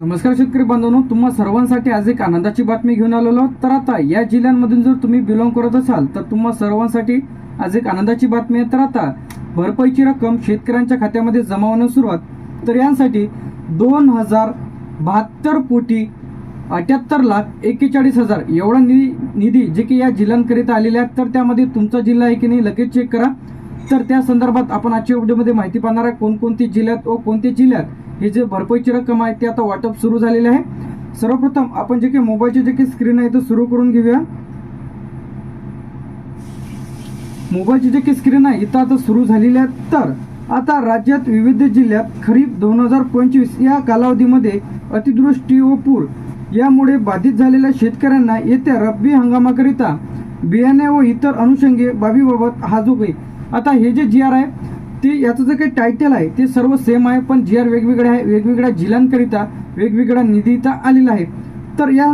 नमस्कार शेतकरी बांधवांनो तुम्हा सर्वांसाठी आज एक आनंदाची बातमी घेऊन आलेलो तर आता या जिल्ह्यांमधून जर तुम्ही बिलॉंग करत असाल तर तुम्हा सर्वांसाठी आज एक आनंदाची बातमी आहे. तर आता भरपाईची रक्कम शेतकऱ्यांच्या खात्यामध्ये जमा होण्यास सुरुवात. तर यांसाठी दोन हजार बहात्तर कोटी अठ्याहत्तर लाख एक्केचाळीस हजार एवढा निधी निधी जे की या जिल्ह्यांकरिता आलेले आहेत तर त्यामध्ये तुमचा जिल्हा आहे की नाही लगेच चेक करा. तर त्या संदर्भात आपण आजच्या व्हिडिओमध्ये माहिती पाहणार आहे कोणकोणती जिल्ह्यात व कोणत्या जिल्ह्यात हे जे भरपाईची रक्कम आहे ते आता वाटप सुरू झालेले आहे. सर्वप्रथम आपण जे काही मोबाईलची जे काही स्क्रीन आहे ते सुरू करून घेऊया. मोबाईलची जे काही स्क्रीन आहे इथं आता सुरू झालेली आहे. तर आता राज्यात विविध जिल्ह्यात खरीप दोन हजार पंचवीस या कालावधीमध्ये अतिवृष्टी व पूर यामुळे बाधित झालेल्या शेतकऱ्यांना येत्या रब्बी हंगामाकरिता बियाणे व इतर अनुषंगे बाबीबाबत हा जो काही आता हे जे जी आर आहे ते याचं जे काही टायटल आहे ते सर्व सेम आहे पण जी आर वेगवेगळे आहे वेगवेगळ्या जिल्ह्यांकरिता वेगवेगळा निधी इथं आलेला आहे. तर या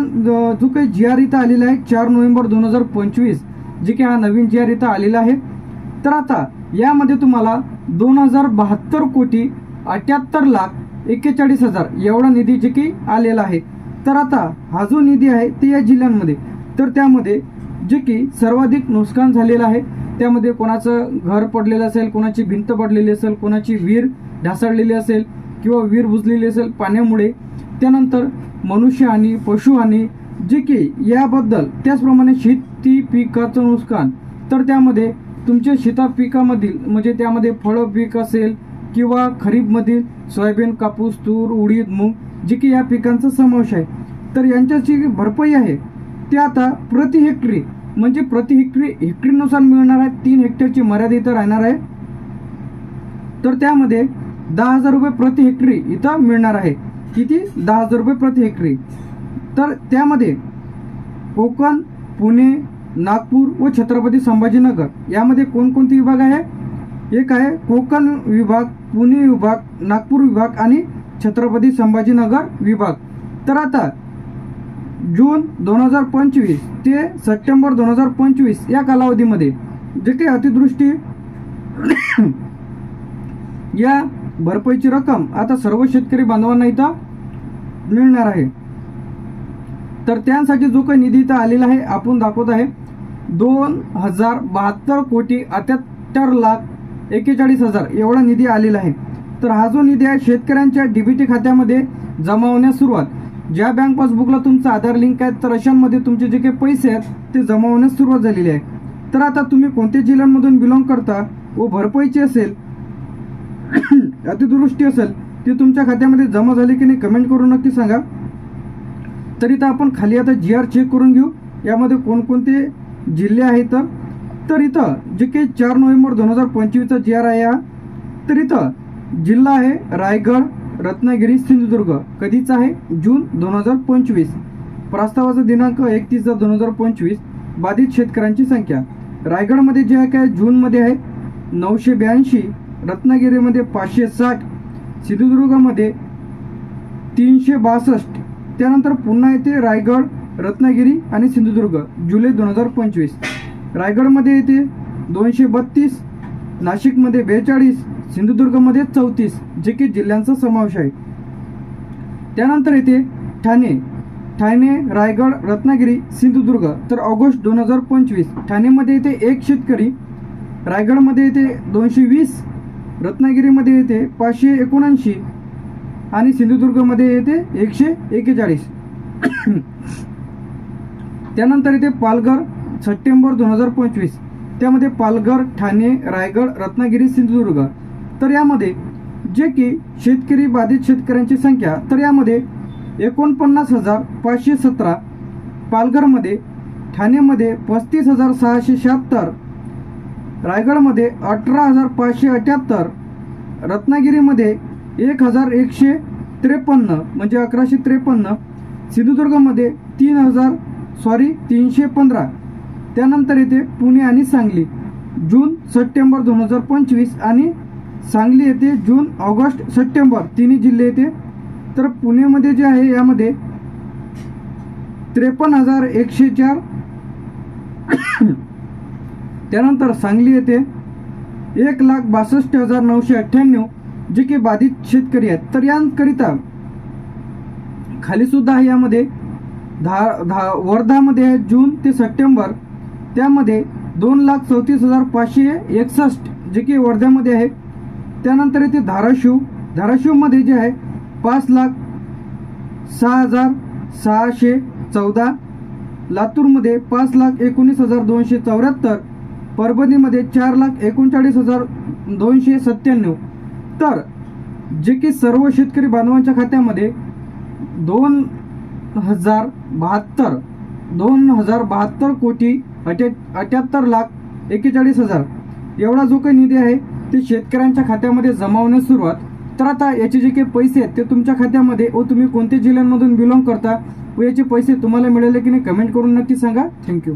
जो काही जी आर इथं आलेला आहे चार नोव्हेंबर दोन हजार पंचवीस जे की हा नवीन जी आर इथं आलेला आहे. तर आता यामध्ये तुम्हाला दोन हजार बहात्तर कोटी अठ्याहत्तर लाख एक्केचाळीस हजार एवढा निधी जे की आलेला आहे. तर आता हा जो निधी आहे ते या जिल्ह्यांमध्ये. तर त्यामध्ये जे की सर्वाधिक नुकसान झालेलं आहे. त्यामध्ये कोणाचं घर पडलेलं असेल कोणाची भिंत पडलेली असेल कोणाची विहीर ढासळलेली असेल किंवा विहीर बुजलेली असेल पाण्यामुळे त्यानंतर मनुष्यहानी पशुहानी जे की याबद्दल त्याचप्रमाणे शेती पिकाचं नुकसान तर त्यामध्ये तुमच्या शेता पिकामधील म्हणजे त्यामध्ये फळं पीक असेल किंवा खरीपमधील सोयाबीन कापूस तूर उडीद मूग जे की या पिकांचा समावेश आहे तर यांच्याची जी भरपाई आहे. ते आता प्रति हेक्टरी म्हणजे प्रति हेक्टरी हेक्टरीनुसार मिळणार आहे तीन हेक्टरची मर्यादा इथं राहणार आहे. तर त्यामध्ये दहा हजार रुपये प्रति हेक्टरी इथं मिळणार आहे. किती? दहा हजार रुपये प्रति हेक्टरी. तर त्यामध्ये कोकण पुणे नागपूर व छत्रपती संभाजीनगर यामध्ये कोणकोणते विभाग आहे? एक आहे कोकण विभाग पुणे विभाग नागपूर विभाग आणि छत्रपती संभाजीनगर विभाग. तर आता जून दोन हजार पंचवीस ते सप्टेंबर दोन हजार पंचवीस या कालावधीमध्ये जे काही या भरपाईची रक्कम आता सर्व शेतकरी बांधवांना इथं मिळणार आहे. तर त्यांसाठी जो काही निधी इथं आलेला आहे आपण दाखवत आहे दोन हजार बहात्तर कोटी अठ्याहत्तर लाख एक्केचाळीस हजार एवढा निधी आलेला आहे. तर हा जो निधी आहे शेतकऱ्यांच्या डीबीटी खात्यामध्ये जमा होण्यास सुरुवात. ज्या बँक पासबुकला तुमचं आधार लिंक आहे तर अशांमध्ये तुमचे जे काही पैसे आहेत ते जमा होण्यास सुरुवात झालेली आहे. तर आता तुम्ही कोणत्या जिल्ह्यांमधून बिलॉंग करता व भरपाईची असेल अतिदुरुस्ती असेल ती तुमच्या खात्यामध्ये जमा झाली की नाही कमेंट करून नक्की सांगा. तरी तर आपण खाली आता जी आर चेक करून घेऊ. यामध्ये कोणकोणते जिल्हे आहेत तर? तर इथं जे काही चार नोव्हेंबर दोन हजार पंचवीसचा जी आर आहे हा. तर इथं जिल्हा आहे रायगड रत्नागिरी सिंधुदुर्ग कधीच आहे? जून दोन हजार पंचवीस. प्रस्तावाचा दिनांक एकतीस दोन हजार पंचवीस. बाधित शेतकऱ्यांची संख्या. रायगडमध्ये जे आहे काय जूनमध्ये आहे? नऊशे ब्याऐंशी. रत्नागिरीमध्ये पाचशे साठ. सिंधुदुर्गामध्ये तीनशे बासष्ट. त्यानंतर पुन्हा येते रायगड रत्नागिरी आणि सिंधुदुर्ग जुलै दोन हजार पंचवीस. रायगडमध्ये येते दोनशे बत्तीस. नाशिकमध्ये बेचाळीस सिंधुदुर्गमध्ये चौतीस जे की जिल्ह्यांचा समावेश आहे. त्यानंतर येते ठाणे. ठाणे रायगड रत्नागिरी सिंधुदुर्ग. तर ऑगस्ट दोन हजार पंचवीस ठाणेमध्ये येते एक शेतकरी रायगडमध्ये येते दोनशे वीस रत्नागिरीमध्ये येते पाचशे एकोणऐंशी आणि सिंधुदुर्गमध्ये येते एकशे एक्केचाळीस त्यानंतर येते पालघर सप्टेंबर दोन हजार पंचवीस. त्यामध्ये पालघर ठाणे रायगड रत्नागिरी सिंधुदुर्ग. तर यामध्ये जे की शेतकरी बाधित शेतकऱ्यांची संख्या तर यामध्ये एकोणपन्नास हजार पाचशे सतरा पालघरमध्ये ठाणेमध्ये पस्तीस हजार सहाशे शहात्तर रायगडमध्ये अठरा हजार पाचशे अठ्याहत्तर रत्नागिरीमध्ये एक हजार एकशे त्रेपन्न म्हणजे अकराशे त्रेपन्न सिंधुदुर्गमध्ये तीन हजार सॉरी तीनशे पंधरा. त्यानंतर येते पुणे आणि सांगली. जून सप्टेंबर दोन हजार पंचवीस आणि सांगली येते जून ऑगस्ट सप्टेंबर. तिन्ही जिल्हे येते. तर पुणेमध्ये जे आहे यामध्ये त्रेपन्न हजार एकशे चार. त्यानंतर सांगली येते. एक लाख बासष्ट हजार नऊशे अठ्ठ्याण्णव जे की बाधित शेतकरी आहेत. तर यांकरिता खाली सुद्धा आहे यामध्ये धा धा वर्धामध्ये आहे जून ते सप्टेंबर. त्यामध्ये दोन लाख चौतीस हजार पाचशे एकसष्ट जे की वर्ध्यामध्ये आहे. त्यानंतर येते धाराशिव. धाराशिवमध्ये जे आहे पाच लाख सहा हजार सहाशे चौदा. लातूरमध्ये पाच लाख एकोणीस हजार दोनशे चौऱ्याहत्तर. परभणीमध्ये चार लाख एकोणचाळीस हजार दोनशे सत्त्याण्णव. तर जे की सर्व शेतकरी बांधवांच्या खात्यामध्ये दोन हजार बहात्तर दोन हजार बहात्तर कोटी अठ्या अठ्याहत्तर लाख एकेचाळीस हजार. एवढा जो काही निधी आहे ते शेतकऱ्यांच्या खात्यामध्ये जमा होण्यास सुरुवात. तर आता याचे जे काही पैसे आहेत ते तुमच्या खात्यामध्ये व तुम्ही कोणत्या जिल्ह्यांमधून बिलॉंग करता व याचे पैसे तुम्हाला मिळाले की नाही कमेंट करून नक्की सांगा. थँक्यू.